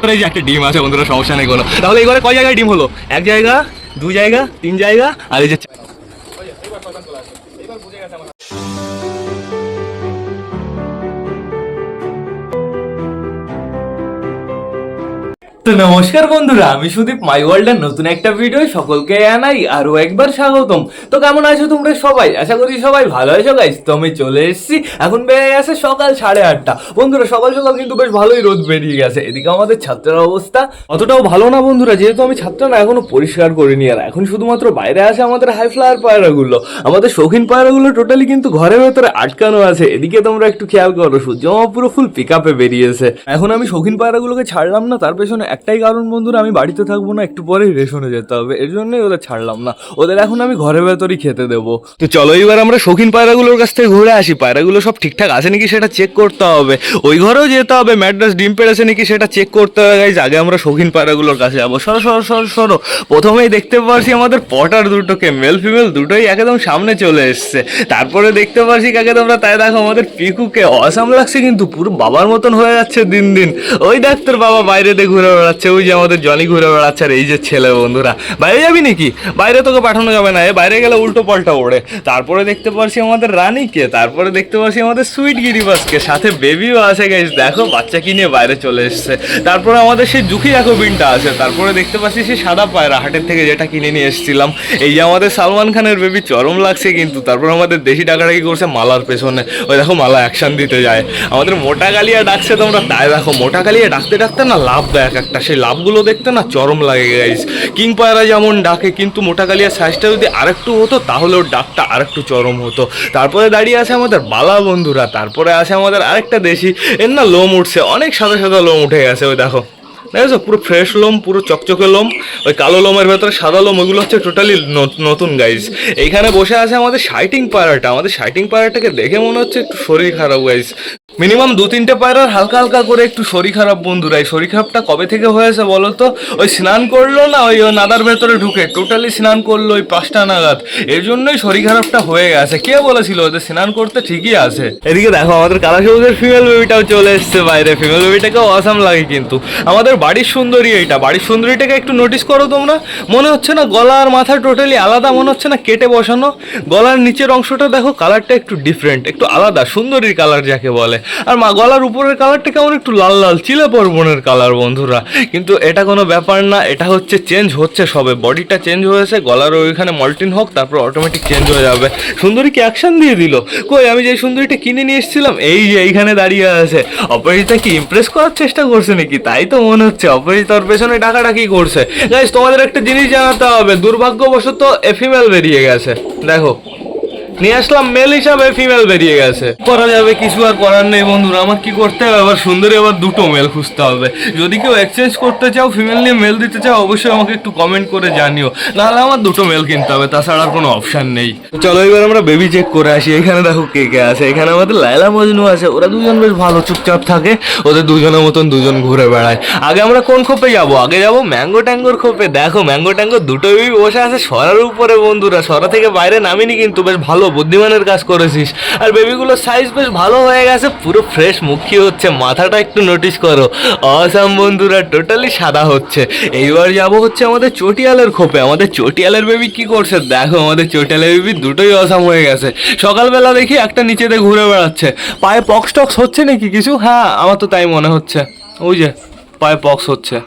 ভেতরে যে একটা ডিম আছে, বন্ধুরা, সমস্যা নেই কোনো। তাহলে এবারে কয় জায়গায় ডিম হলো? এক জায়গা, দু জায়গা, তিন জায়গা, আর এই যে তো নমস্কার বন্ধুরা, আমি সুদীপ মাই ওয়ার্ল্ডের নতুন একটা ভিডিও সকলকে জানাই আরও একবার স্বাগতম। তো কেমন আছো তোমরা সবাই? আশা করি সবাই ভালো আছো গাইস তো আমি চলে এসেছি, এখন বেড়ে গেছে সকাল সাড়ে আটটা। বন্ধুরা, সকাল সকাল কিন্তু বেশ ভালোই রোদ বেরিয়ে গেছে। এদিকে আমাদের ছাত্রের অবস্থা অতটাও ভালো না বন্ধুরা, যেহেতু আমি ছাত্র না, এখনও পরিষ্কার করিনি আর এখন শুধুমাত্র বাইরে আসে আমাদের হাই ফ্লাওয়ার পায়রাগুলো। আমাদের শৌখিন পায়রাগুলো টোটালি কিন্তু ঘরের ভেতরে আটকানো আছে। এদিকে তোমরা একটু খেয়াল করো সূর্যমা পুরো ফুল পিক আপে বেরিয়েছে। এখন আমি শৌখিন পায়রাগুলোকে ছাড়লাম না, তার পেছনে একটাই কারণ বন্ধুরা, আমি বাড়িতে থাকব না, একটু পরেই রেশনে যেতে হবে। এর জন্যই ওদের ছাড়লাম না। ওদের এখন আমি ঘরে ভেতরই খেতে দেবো। তো চলো এবার আমরা শৌখিন পায়রাগুলোর কাছ থেকে ঘুরে আসি। পায়রাগুলো সব ঠিকঠাক আছে নাকি সেটা চেক করতে হবে? ওই ঘরেও যেতে হবে, ম্যাড্রাস ডিম পেড়েছে নাকি সেটা চেক করতে হবে। Guys। আগে আমরা শৌখিন পায়রাগুলোর কাছে যাব। সরো সরো সরো সরো। প্রথমেই দেখতে পারছি আমাদের পটার দুটোকে মেল ফিমেল দুটোই একদম সামনে চলে এসছে। তারপরে দেখতে পারছি কাকে তোমরা, তাই দেখো আমাদের পিকুকে। অসাম লাগছে কিন্তু, পুরো বাবার মতন হয়ে যাচ্ছে দিন দিন। ওই ডাক্তার বাবা বাইরে দিয়ে ঘুরে বেড়াচ্ছে, ওই যে আমাদের জনি ঘুরে বেড়াচ্ছে আর এই যে ছেলে বন্ধুরা। বাইরে যাবি নাকি? বাইরে তোকে পাঠানো যাবে না, এ বাইরে গেলে উল্টো পাল্টা ওড়ে। তারপরে দেখতে পারছি আমাদের রানীকে, তারপরে দেখতে পাচ্ছি আমাদের সুইট গিরিবাসকে, সাথে বেবিও আছে গাইস দেখো বাচ্চা কি নিয়ে বাইরে চলে এসছে। তারপরে আমাদের সেই জুখি জাকোবিনটা আছে, তারপরে দেখতে পাচ্ছি সেই সাদা পায়রা হাটের থেকে যেটা কিনে নিয়ে এসেছিলাম। এই যে আমাদের সালমান খানের বেবি চরম লাগছে কিন্তু, তারপর আমাদের দেশি ডাকাডাকি করছে মালার পেছনে। ওই দেখো মালা অ্যাকশন দিতে যায়। আমাদের মোটা কালিয়া ডাকছে তোমরা, তাই দেখো, মোটা কালিয়া ডাকতে ডাকতে না লাভ দেয় এক একটা সেই লাভগুলো দেখতে না চরম লাগে গাইস কিং পায়রা যেমন ডাকে, কিন্তু মোটা কালিয়ার সাইজটা যদি আরেকটু হতো তাহলে ওর ডাকটা আরেকটু চরম হতো। তারপরে দাঁড়িয়ে আছে আমাদের বালা বন্ধুরা, তারপরে আছে আমাদের আরেকটা দেশি। এর না লোম উঠছে, অনেক সাদা সাদা লোম উঠে গেছে, ওই দেখো। দেখেছ? পুরো ফ্রেশ লোম, পুরো চকচকে লোম, ওই কালো লোমের ভেতরে সাদা লোম ওইগুলো হচ্ছে টোটালি নতুন গাইজ এইখানে বসে আছে আমাদের শাইটিং পায়রাটা আমাদের শাইটিং পায়রাটাকে দেখে মনে হচ্ছে একটু শরীর খারাপ গাইজ মিনিমাম দু তিনটে পায়রার হালকা হালকা করে একটু শরীর খারাপ বন্ধুরা এই শরীর খারাপটা কবে থেকে হয়েছে বলো তো ওই স্নান করল না, ওই নাদার ভেতরে ঢুকে টোটালি স্নান করল ওই পাঁচটা নাগাদ। এর জন্যই শরীর খারাপটা হয়ে গেছে। কে বলেছিল ওদের স্নান করতে ঠিকই আছে? এদিকে দেখো, আমাদের কালা সবুজের ফিমেল বেবিটাও চলে এসছে বাইরে। ফিমেল বেবিটাকেও অসাম লাগে কিন্তু। আমাদের বাড়ির সুন্দরী এইটা। বাড়ির সুন্দরীটাকে একটু নোটিস করো তোমরা। মনে হচ্ছে না গলা আর মাথা টোটালি আলাদা, মনে হচ্ছে না কেটে বসানো। গলার নিচের অংশটা দেখো কালারটা একটু ডিফারেন্ট একটু আলাদা, সুন্দরীর কালার যাকে বলে। আর মা গলার উপরের কালারটা কেমন একটু লাল লাল চিলে পর্বনের কালার বন্ধুরা। কিন্তু এটা কোনো ব্যাপার না, এটা হচ্ছে চেঞ্জ হচ্ছে সবে। বডিটা চেঞ্জ হয়েছে, গলার ওইখানে মল্টিন হোক, তারপর অটোমেটিক চেঞ্জ হয়ে যাবে। সুন্দরী কি অ্যাকশন দিয়ে দিল? কই, আমি যে সুন্দরীটা কিনে নিয়ে এসেছিলাম, এই যে এইখানে দাঁড়িয়ে আছে। অপরাজিতা কি ইমপ্রেস করার চেষ্টা করছে নাকি? তাই তো মনে হচ্ছে অপরাজিতার পেছনে ডাকাডাকি করছে। তোমাদের একটা জিনিস জানাতে হবে, দুর্ভাগ্যবশত এফিমেল বেরিয়ে গেছে। দেখো। নিয়ে আসলাম মেল হিসাবে ফিমেল বেরিয়ে গেছে। করা যাবে কিছু আর করার নেই বন্ধুরা। আমার কি করতে হবে? আবার সুন্দরী আবার দুটো মেল খুঁজতে হবে। যদি কেউ এক্সচেঞ্জ করতে চাও ফিমেল নিয়ে মেল দিতে চাও অবশ্যই আমাকে একটু কমেন্ট করে জানিও। নাহলে আমার দুটো মেল কিনতে হবে তাছাড়া আর কোনো অপশান নেই। চলো এবার আমরা বেবি চেক করে আসি। এখানে দেখো কে কে আছে। এখানে আমাদের লাইলা মজনু আছে। ওরা দুজন বেশ ভালো চুপচাপ থাকে। ওদের দুজনের মতন দুজন ঘুরে বেড়ায়। আগে আমরা কোন খোপে যাব? আগে যাব ম্যাঙ্গো ট্যাঙ্গোর খোপে। দেখো ম্যাঙ্গো ট্যাঙ্গো দুটো বেবি বসে আছে সরার উপরে বন্ধুরা। সরা থেকে বাইরে নামিনি কিন্তু বেশ ভালো বুদ্ধিমানের কাজ করেছিস। আর বেবিগুলোর সাইজ বেশ ভালো হয়ে গেছে, পুরো ফ্রেশ মুখী হচ্ছে। মাথাটা একটু নোটিস করো। অসাম বন্ধুরা টোটালি সাদা হচ্ছে। এইবার যাব হচ্ছে আমাদের চটিয়ালের খোপে। আমাদের চটিয়ালের বেবি কি করছে? দেখো, আমাদের চটিয়ালের বেবি দুটোই অসাম হয়ে গেছে। সকালবেলা দেখি একটা নিচেতে ঘুরে বেড়াচ্ছে। পায়ে পক্স টক্স হচ্ছে নাকি কিছু? হ্যাঁ আমার তো তাই মনে হচ্ছে। ওই যে, পায়ে পক্স হচ্ছে।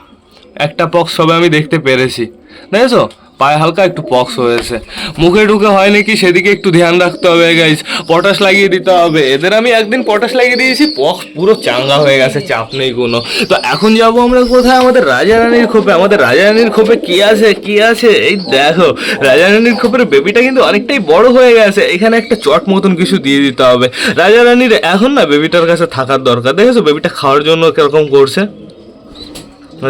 একটা পক্স সবে আমি দেখতে পেরেছি। দেখেছ? পায়ে হালকা একটু পক্স হয়েছে। মুখে ঢুকে হয় নাকি সেদিকে একটু ধ্যান রাখতে হবে গাইজ পটাশ লাগিয়ে দিতে হবে। এদের আমি একদিন পটাশ লাগিয়ে দিয়েছি পক্স পুরো চাঙ্গা হয়ে গেছে, চাপ নেই কোনো। তো এখন যাব আমরা কোথায়? আমাদের রাজা রানীর খোপে। আমাদের রাজা রানীর খোপে কি আছে? কি আছে? এই দেখো, রাজা রানীর খোপের বেবিটা কিন্তু অনেকটাই বড় হয়ে গেছে। এখানে একটা চট মতন কিছু দিয়ে দিতে হবে। রাজা রানীর এখন না বেবিটার কাছে থাকার দরকার। দেখেছ বেবিটা খাওয়ার জন্য কীরকম করছে?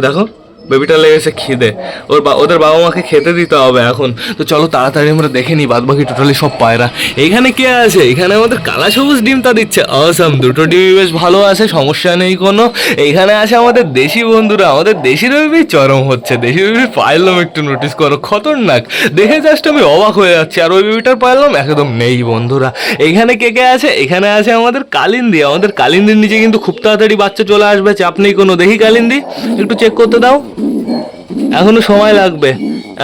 দেখো। বেবিটা লেগেছে খিদে। ওর বা- ওদের বাবা মাকে খেতে দিতে হবে এখন। তো চলো তাড়াতাড়ি আমরা দেখে নিই বাদ বাকি টোটালি সব পায়রা। এখানে কে আছে? এখানে আমাদের কালা সবুজ ডিমটা দিচ্ছে। অসাম দুটো ডিমই বেশ ভালো আছে, সমস্যা নেই কোনো। এখানে আছে আমাদের দেশি বন্ধুরা। আমাদের দেশি বেবি চরম হচ্ছে। দেশি বেবি পাইলাম একটু নোটিস করো, খতরনাক। দেখে জাস্ট আমি অবাক হয়ে যাচ্ছি। আর ওই বেবিটার পাইলাম একদম নেই বন্ধুরা। এখানে কে কে আছে? এখানে আছে আমাদের কালিন্দি। আমাদের কালিন্দির নিচে কিন্তু খুব তাড়াতাড়ি বাচ্চা চলে আসবে, চাপ নেই কোনো। দেখি কালিন্দি, একটু চেক করতে দাও। এখনও সময় লাগবে।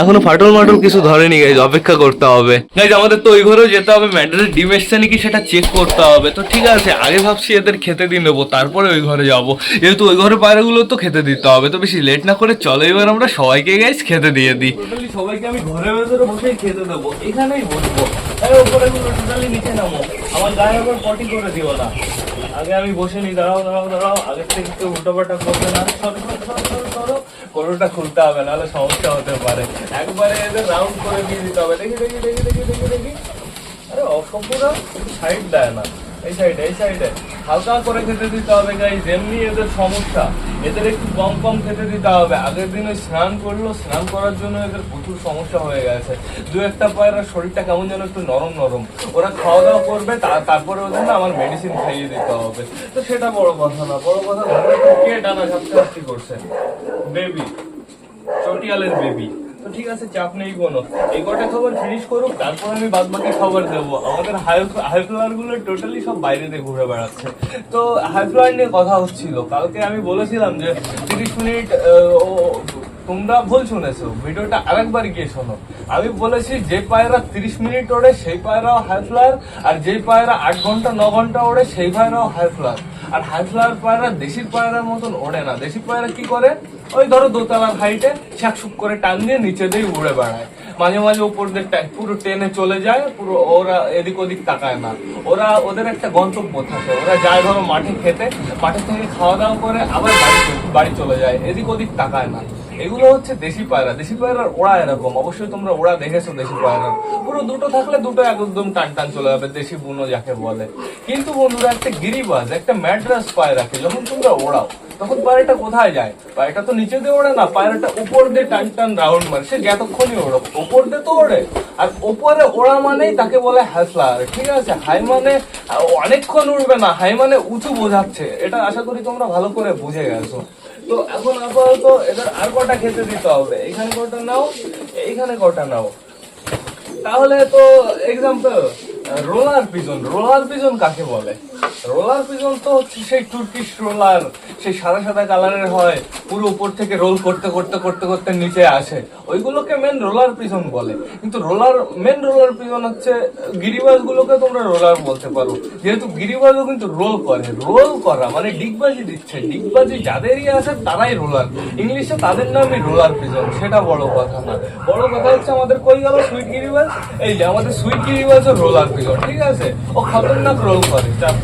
এখনও ফাটল মাটল কিছু ধরেনি গাইজ অপেক্ষা করতে হবে। গাইজ আমাদের তো ওই ঘরেও যেতে হবে ম্যাডারের ডিম এসছে নাকি সেটা চেক করতে হবে। তো ঠিক আছে, আগে ভাবছি এদের খেতে দিয়ে নেব, তারপরে ওই ঘরে যাব। যেহেতু ওই ঘরের পায়রাগুলো তো খেতে দিতে হবে, তো বেশি লেট না করে চলো, এবার আমরা সবাইকে গাইজ খেতে দিয়ে দিই। সবাইকে আমি ঘরের ভেতরে বসেই খেতে দেবো, এখানেই বসবো। আমার করে দিও না। আগে আমি বসে নি, দাঁড়াও দাঁড়াও দাঁড়াও, আগের থেকে কেউ উল্টোপাল্টা করবে না। কোনোটা খুলতে হবে, নাহলে সমস্যা হতে পারে। একবারে এদের রাউন্ড করে দিয়ে দিতে হবে। দেখি দেখি দেখি দেখি দেখি দেখি। আরে, অসম্পূর্ণ সাইড দেয় না। এই সাইডে এই সাইডে হালকা করে খেতে দিতে হবে গাই যেমনি এদের সমস্যা। এদের একটু কম কম খেতে দিতে হবে। আগের দিনে ওই স্নান করল, স্নান করার জন্য এদের প্রচুর সমস্যা হয়ে গেছে। দু একটা পায়রা শরীরটা কেমন যেন একটু নরম নরম। ওরা খাওয়া দাওয়া করবে তারপরে ওদের না আমার মেডিসিন খাইয়ে দিতে হবে। তো সেটা বড় কথা না, বড় কথা কে ডানা ঝাপটাঝাপটি করছে? বেবি, চটিয়ালের বেবি। তো ঠিক আছে, চাপ নেই কোনো। এই কটা খবর ফিনিশ করুক, তারপর আমি বাদ বাকি খবর দেবো। আমাদের হাই হাই টোটালি সব বাইরে দিয়ে ঘুরে বেড়াচ্ছে। তো হাই ফ্লাওয়ার নিয়ে কথা হচ্ছিল। কালকে আমি বলেছিলাম যে তিরিশ মিনিট তোমরা ভুল শুনেছো। ভিডিওটা আরেকবার গিয়ে শোনো। আমি বলেছি যে পায়রা তিরিশ মিনিট ওড়ে, সেই পায়রাও হাই ফ্লায়ার আর যেই পায়রা আট ঘণ্টা, ন ঘণ্টা ওড়ে, সেই পায়রাও হাই ফ্লায়ার আর হাই ফ্লায়ার পায়রা দেশির পায়রার মতন ওড়ে না। দেশি পায়রা কি করে? ওই ধরো দোতলার হাইটে শাকসুক করে টান দিয়ে নিচে দিয়ে উড়ে বেড়ায়। মাঝে মাঝে উপর দিয়ে পুরো টেনে চলে যায়, পুরো ওরা এদিক ওদিক তাকায় না। ওরা ওদের একটা গন্তব্য থাকে। ওরা যায় ধরো মাঠে খেতে, মাঠে থেকে খাওয়া দাওয়া করে আবার বাড়ি বাড়ি চলে যায়, এদিক ওদিক তাকায় না। এগুলো হচ্ছে দেশি পায়রা। দেশি পায়রার ওড়া এরকম। অবশ্যই তোমরা ওড়া দেখেছ দেশি পায়রার। পুরো দুটো থাকলে দুটো একদম টান টান চলে যাবে, দেশি বুনো যাকে বলে। কিন্তু বন্ধুরা, একটা গিরিবাজ, একটা ম্যাড্রাস পায়রাকে যখন তোমরা ওড়াও, তখন পায়রাটা কোথায় যায়? পায়রাটা তো নিচে দিয়ে ওড়ে না, পায়রাটা উপর দিয়ে টান টান রাউন্ড মারে। সে যতক্ষণই ওড়ো উপর দিয়ে তো ওড়ে। আর উপরে ওড়া মানেই তাকে বলে হ্যাসলার ঠিক আছে, হাই মানে অনেকক্ষণ উঠবে না, হাই মানে উঁচু বোঝাচ্ছে। এটা আশা করি তোমরা ভালো করে বুঝে গেছো। তো এখন আপাতত এদের আর কটা খেতে দিতে হবে? এখানে কটা নাও? এইখানে কটা নাও? তাহলে তো example roller pigeon roller pigeon কাকে বলে? রোলার পিজন তো হচ্ছে সেই তুর্কিশ রোলার সেই সাদা সাদা কালারের হয়, পুরো উপর থেকে রোল করতে করতে করতে করতে নিচে আসে। ওইগুলোকে মেন রোলার পিজন বলে। কিন্তু রোলার মেন রোলার পিজন হচ্ছে, গিরিবাজ গুলোকে তোমরা রোলার বলতে পারো। যেহেতু গিরিবাজও কিন্তু রোল করে রোল করা মানে ডিগবাজি দিচ্ছে। ডিগবাজি যাদেরই আছে, তারাই রোলার ইংলিশে তাদের নামই রোলার পিজন সেটা বড় কথা না। বড় কথা হচ্ছে আমাদের কই গেল সুইট গিরিবাজ? এই যে আমাদের সুইট গিরিবাজ ও রোলার পিজন ঠিক আছে? ও খতরনাক রোল করে, চাপ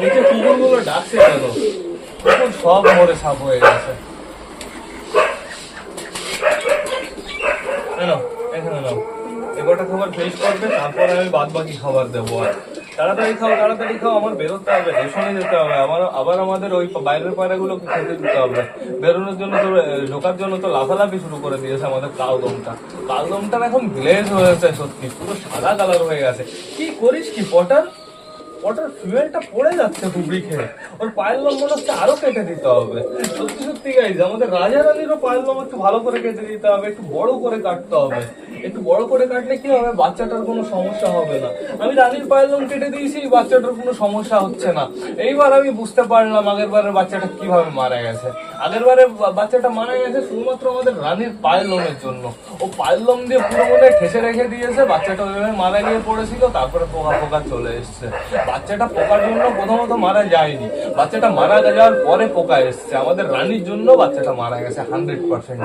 নিচে কুকুরগুলো ডাকছে কেন? কুকুর সব মরে সাপ হয়ে গেছে। এখানে নাও। এগারোটা খাবার ফেস করবে, তারপরে আমি বাদ বাকি খাবার দেবো আর। তাড়াতাড়ি খাও তাড়াতাড়ি খাও, আমার বেরোতে হবে, রেশনে যেতে হবে। আমার, আবার আমাদের ওই বাইরের পায়রাগুলোকে খেতে দিতে হবে। বেরোনোর জন্য তো ঢোকার জন্য তো লাফালাফি শুরু করে দিয়েছে আমাদের কালদমটা। কালদমটার এখন গ্লেজ হয়েছে সত্যি, পুরো সাদা কালার হয়ে গেছে। কি করিস কি পটার ওটার ফিউয়েলটা পড়ে যাচ্ছে কুবড়ি খেয়ে ওর পায়ের লোম মনে হচ্ছে আরও কেটে দিতে হবে। সত্যি সত্যি গাইজ আমাদের রাজা রানীরও পায়ের লোম একটু ভালো করে কেটে দিতে হবে, একটু বড় করে কাটতে হবে। একটু বড় করে কাটলে কি হবে? বাচ্চাটার কোনো সমস্যা হবে না। আমি রানীর পায়ের লোম কেটে দিয়েছি বাচ্চাটার কোনো সমস্যা হচ্ছে না। এইবার আমি বুঝতে পারলাম আগের বারের বাচ্চাটা কীভাবে মারা গেছে। আগের বারে বাচ্চাটা মারা গেছে শুধুমাত্র আমাদের রানীর পায়ের লোমের জন্য। ও পায়ের লোম দিয়ে পুরো মনে ঠেসে রেখে দিয়েছে, বাচ্চাটা ওইভাবে মারা গিয়ে পড়েছিল, তারপরে পোকা পোকা চলে এসছে। বাচ্চাটা পোকার জন্য প্রথমত মারা যায়নি। বাচ্চাটা মারা যাওয়ার পরে পোকা এসছে। আমাদের রানীর জন্য বাচ্চাটা মারা গেছে হান্ড্রেড পার্সেন্ট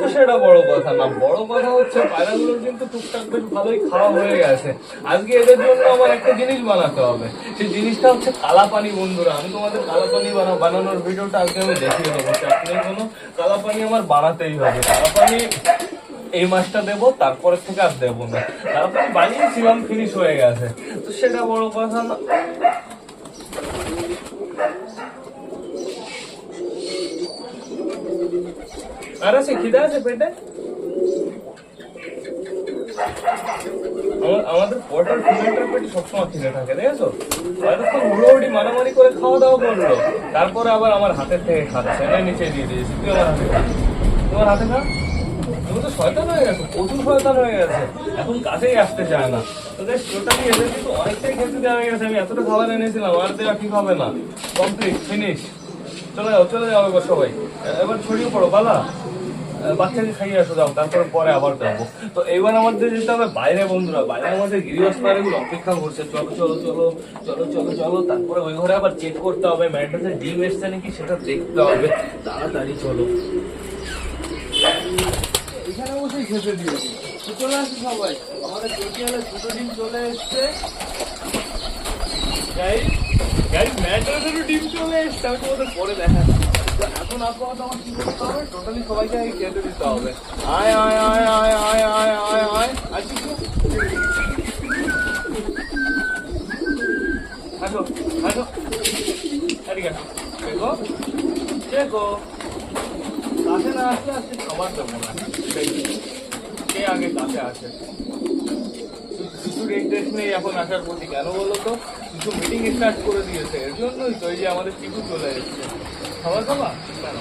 তো সেটা বড় কথা না। বড় কথা হচ্ছে পায়রাগুলোর কিন্তু টুকটাক বেশ ভালোই খাওয়া হয়ে গেছে। আজকে এদের জন্য আমার একটা জিনিস বানাতে হবে। সেই জিনিসটা হচ্ছে কালাপানি, বন্ধুরা। আমি তোমাদের কালাপানি বানা, বানানোর ভিডিওটা আজকে আমি দেখিয়ে দেবো। চাকরির জন্য কালাপানি আমার বানাতেই হবে। কালাপানি এই মাসটা দেবো, তারপরের থেকে আর দেবো না। তারপরে বানিয়েছিলাম ফিনিশ হয়ে গেছে। তো সেটা বড় কথা না। আর আছে, খিদে আছে পেটে? আমা- আমাদের কোয়ার্টার ফিমেলটার পেটে সবসময় খিদে থাকে, দেখেছ? এতক্ষণ হুড়োহুড়ি মারামারি করে খাওয়া দাওয়া করল। তারপরে আবার আমার হাতের থেকে খাচ্ছে। নিচে দিয়ে দিয়েছি। তুই আমার হাতে খা। তোমার হাতে খা। শয়তান হয়ে গেছো, প্রচুর শয়তান হয়ে গেছে। এখন কাছেই আসতে চায় না। অনেকটাই দেওয়া হয়ে গেছে। আমি এতটা এনেছিলাম, আর দেওয়া হবে না। ফিনিশ চলে চলে এবার সবাই। এবার বাচ্চাকে খাইয়ে পরে আবার যাব তো আমাদের যেতে হবে বাইরে, বন্ধুরা। বাইরে আমাদের গিরিবাস পায়রাগুলো অপেক্ষা করছে। চলো চলো চলো চলো চলো চলো। তারপরে ওই ঘরে আবার চেক করতে হবে। ম্যাট্রেসে ডিম এসছে নাকি সেটা দেখতে হবে। তাড়াতাড়ি চলো। এখানে খেতে দিয়েছি চলে আসি সবাই। আমাদের চটিয়ালে দুটো ডিম চলে এসছে। ডিম চলে এসছে। পরে আমার কি করতে হবে? টোটালি সবাইকে দিতে হবে। আয় আয় আয় আয় আয় আয় আয় আয়। দেখো না আজকে খাবার দেবো না কে আগে কাছে আসে শিশুর ইন্টারেস্ট নেই এখন আসার প্রতি। কেন বলো তো? কিছু মিটিং স্টার্ট করে দিয়েছে। এর জন্যই তো এই যে আমাদের টিপু চলে এসছে। খাবার খাবা? কেন?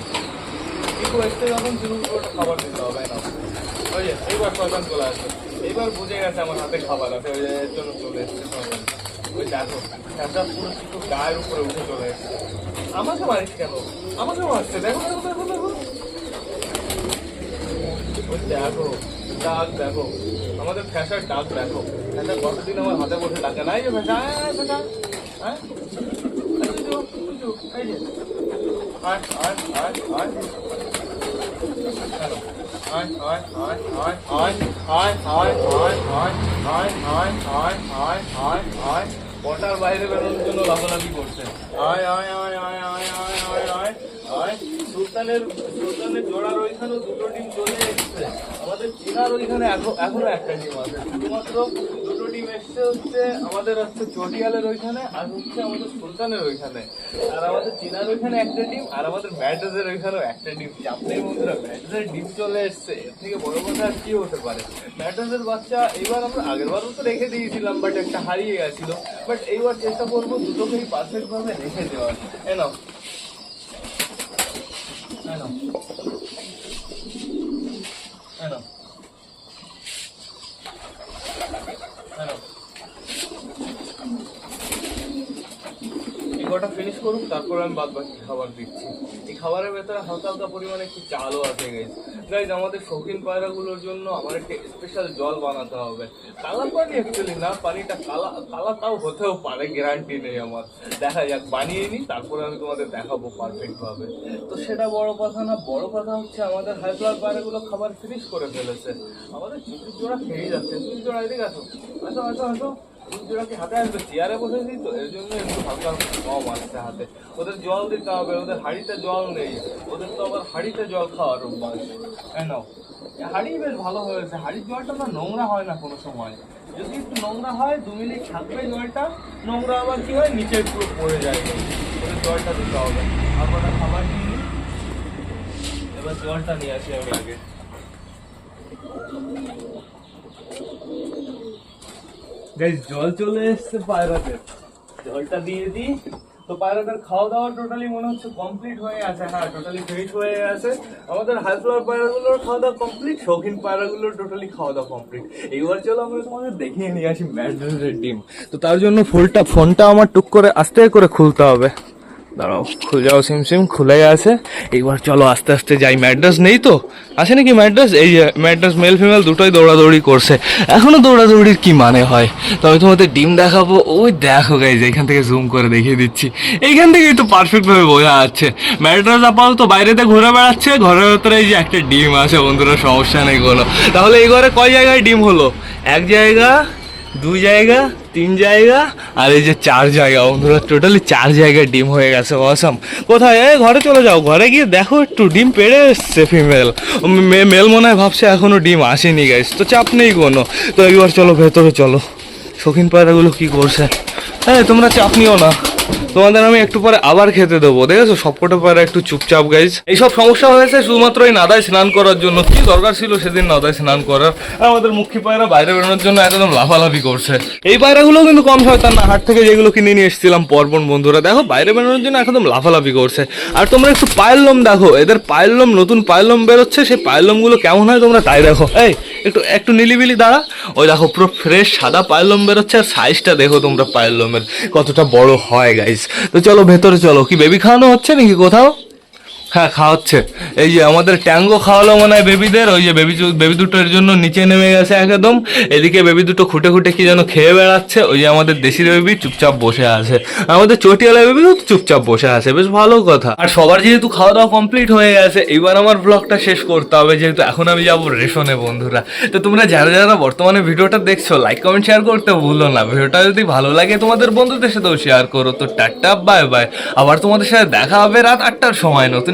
টিপু এসছে যখন করে খাবার দিতে হবে না? ওই যে, এইবার শয়তান চলে আসে। এইবার বুঝে গেছে আমার হাতে খাবার আছে, ওই এর জন্য চলে এসছে ওই দেখো একটা পুরো টিপু গায়ের উপরে উঠে চলে এসছে। আমাকে মারিস কেন? আমাকে মারছে? দেখো দেখো দেখো। দেখো ডাক দেখো আমাদের ফ্যাশার ডাক দেখো ফ্যাশার কতদিন আমার হাতে বসে ডাকে নাই যে ফ্যাশা আয় হ্যাঁ এই যে, এই আয় আয় আয় আয়। আয় আয় আয় আয় আয় আয় আয় আয় আয় আয় আয় আয় আয় আয় আয় কটার বাইরে বেরোনোর জন্য লাফালাফি করছে আয় আয় আয় আয় আয় আয় আয় আয় সুলতানের সুলতানের জোড়ার ওইখানেও দুটো ডিম চলে এসছে। আমাদের চীনার ওইখানে এখন একটা ডিম আছে। শুধুমাত্র দুটো ডিম এসছে হচ্ছে আমাদের হচ্ছে চটিয়ালের ওইখানে আর হচ্ছে আমাদের সুলতানের ওইখানে। আর আমাদের চীনার ওইখানে একটা ডিম, আর আমাদের ম্যাট্রেসের ওইখানেও একটা ডিম। চাপলেই বন্ধুরা ম্যাট্রেসের ডিম চলে এসছে। এর বড় কথা আর কি হতে পারে? ম্যাট্রেসের বাচ্চা এইবার আমরা আগের বারও তো রেখে দিয়েছিলাম বাট একটা হারিয়ে গেছিল। বাট এইবার চেষ্টা করব দুটোকেই পারফেক্ট ভাবে রেখে দেওয়ার। এ É não. É não. কটা ফিনিশ করুক, তারপর আমি বাদ বাকি খাবার দিচ্ছি। এই খাবারের ভেতরে হালকা হালকা পরিমাণে একটু চালও আছে গাইজ গাইজ আমাদের শৌখিন পায়রাগুলোর জন্য আমার একটা স্পেশাল জল বানাতে হবে। কালা পানি অ্যাকচুয়ালি না, পানিটা কালা কালা তাও হতেও পারে গ্যারান্টি নেই আমার। দেখা যাক, বানিয়ে নিই, তারপরে আমি তোমাদের দেখাবো পারফেক্টভাবে তো সেটা বড় কথা না, বড় কথা হচ্ছে আমাদের হাই ফ্লাওয়ার পায়রাগুলো খাবার ফিনিশ করে ফেলেছে। আমাদের চুটির জোড়া খেয়ে যাচ্ছে। চুটির জোড়া, এদিকে আসো। আসো আসো আসো। দুজোড়া কি হাতে আসবে চেয়ারে বসেছি তো, এর জন্য একটু হালকা কম আসছে হাতে। ওদের জল দিতে হবে, ওদের হাঁড়িতে জল নেই। ওদের তো আবার হাঁড়িতে জল খাওয়ার অভ্যাস। নাও। হাঁড়ি বেশ ভালো হয়েছে। হাঁড়ির জলটা না নোংরা হয় না কোনো সময়। যদি একটু নোংরা হয়, দু মিনিট থাকবে জলটা। নোংরা আবার কি হয়? নিচে পুরো পড়ে যায়। ওদের জলটা দিতে হবে। আমরা খাবার নিয়ে এবার জলটা নিয়ে আসি আমি আগে। গাইস জল চলে এসছে পায়রাদের। জলটা দিয়ে দিই। তো পায়রাদের খাওয়া দাওয়া টোটালি মনে হচ্ছে কমপ্লিট হয়ে আছে। হ্যাঁ টোটালি ফিট হয়ে আছে। আমাদের হাই ফ্লাওয়ার পায়রাগুলোর খাওয়া দাওয়া কমপ্লিট শৌখিন পায়রাগুলোর টোটালি খাওয়া দাওয়া কমপ্লিট এইবার চলো আমরা তোমাদের দেখিয়ে নিয়ে আসি ম্যাডেলের ডিম। তো তার জন্য ফুলটা ফোনটা আমার টুক করে আস্তে করে খুলতে হবে। দাঁড়াও, খুলে যাও, সিম সিম খুলে গেছে এইবার চলো, আস্তে আস্তে যাই। ম্যাড্রাস নেই তো? আছে নাকি ম্যাড্রাস এই ম্যাড্রাস মেল ফিমেল দুটোই দৌড়াদৌড়ি করছে। এখনও দৌড়াদৌড়ির কি মানে হয়? তো আমি তোমাদের ডিম দেখাবো। ওই দেখো গাইজ এখান থেকে জুম করে দেখিয়ে দিচ্ছি। এইখান থেকেই তো পারফেক্টভাবে বোঝা যাচ্ছে। ম্যাড্রাস আপাতত বাইরেতে ঘুরে বেড়াচ্ছে। ঘরের ভেতরে এই যে একটা ডিম আছে, বন্ধুরা, সমস্যা নেই কোনো। তাহলে এই ঘরে কয় জায়গায় ডিম হলো? এক জায়গা, দুই জায়গা তিন জায়গা, আর এই যে চার জায়গা, বন্ধুরা টোটালি চার জায়গায় ডিম হয়ে গেছে অসম কোথায়? এ ঘরে চলে যাও, ঘরে গিয়ে দেখো, একটু ডিম পেড়ে এসছে ফিমেল মেল মনে হয় ভাবছে এখনও ডিম আসেনি গাইস তো চাপ নেই কোনো। তো এবার চলো, ভেতরে চলো। শৌখিন পায়রাগুলো কি করছে? হ্যাঁ তোমরা চাপ নিও না। তোমাদের আমি একটু পরে আবার খেতে দেবো, দেখেছ? সবকটা পায়রা একটু চুপচাপ গাইজ এইসব সমস্যা হয়েছে শুধুমাত্র এই নাদায় স্নান করার জন্য। কি দরকার ছিল সেদিন নাদায় স্নান করার? আর আমাদের মুখী পায়রা বাইরে বেরোনোর জন্য একদম লাফালাফি করছে। এই পায়রাগুলো কিন্তু কম শয়তান। না হাট থেকে যেগুলো কিনে নিয়ে এসেছিলাম পরপর বন্ধুরা, দেখো, বাইরে বেরোনোর জন্য একদম লাফালাফি করছে। আর তোমরা একটু পায়ের লোম দেখো, এদের পায়ের লোম নতুন পায়ের লোম বেরোচ্ছে, সেই পায়ের লোমগুলো কেমন হয় তোমরা তাই দেখো। এই, একটু একটু নিলিবিলি দাঁড়া। ওই দেখো, পুরো ফ্রেশ সাদা পায়ের লোম বেরোচ্ছে, আর সাইজটা দেখো তোমরা পায়ের লোমের কতটা বড় হয়। গাইস তো চলো ভেতরে চলো। কি বেবি খাওয়ানো হচ্ছে নাকি কোথাও? হ্যাঁ খাওয়াচ্ছে। এই যে আমাদের ট্যাঙ্গো খাওয়ালো মনে হয় বেবিদের, ওই যে বেবি বেবি দুটোর জন্য নিচে নেমে গেছে একদম। এদিকে বেবি দুটো খুঁটে খুঁটে কি যেন খেয়ে বেড়াচ্ছে। ওই যে আমাদের দেশি বেবি চুপচাপ বসে আছে। আমাদের চটিয়ালা বেবি তো চুপচাপ বসে আছে, বেশ ভালো কথা। আর সবার যেহেতু খাওয়া দাওয়া কমপ্লিট হয়ে গেছে এবার আমার ব্লগটা শেষ করতে হবে, যেহেতু এখন আমি যাব রেশনে, বন্ধুরা। তো তোমরা যারা যারা বর্তমানে ভিডিওটা দেখছ লাইক কমেন্ট শেয়ার করতে ভুলো না। ভিডিওটা যদি ভালো লাগে, তোমাদের বন্ধুদের সাথেও শেয়ার করো। তো টাটা বাই বাই আবার তোমাদের সাথে দেখা হবে রাত আটটার সময়, নতুন